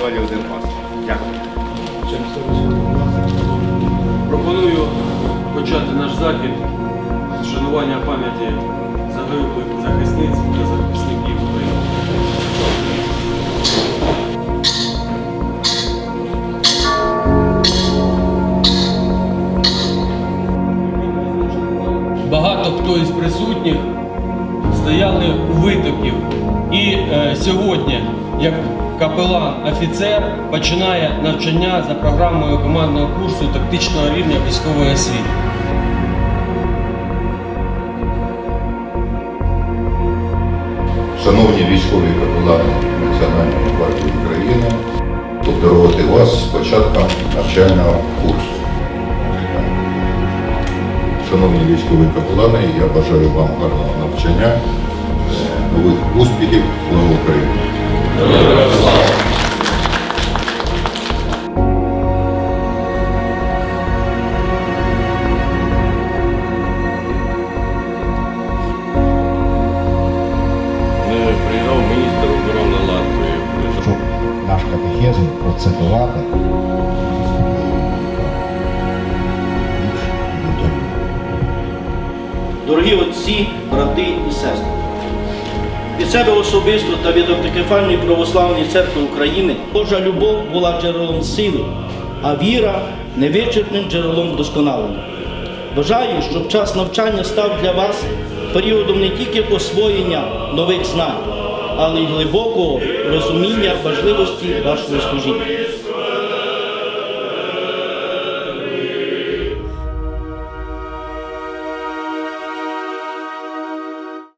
Віталій Володимир Павлович. Дякую. Пропоную почати наш захід з вшанування пам'яті загиблих захисниць та захисників України. Багато хто із присутніх стояли у витоків. І е, сьогодні, як капелан офіцер, починає навчання за програмою командного курсу тактичного рівня військової освіти. Шановні військові капелани Національної гвардії України, поздоровити вас з початком навчального курсу. Шановні військові капелани, я бажаю вам гарного навчання, нових успіхів, слава Україні! Приїжджав міністр оборони Латвії. щоб наш катехизм процитувати. Дорогі отці, брати і сестри, від себе особисто та від автокефальної православної церкви України Божа любов була джерелом сили, а віра невичерпним джерелом досконалення. Бажаю, щоб час навчання став для вас періодом не тільки освоєння нових знань, але й глибокого розуміння важливості вашого служіння.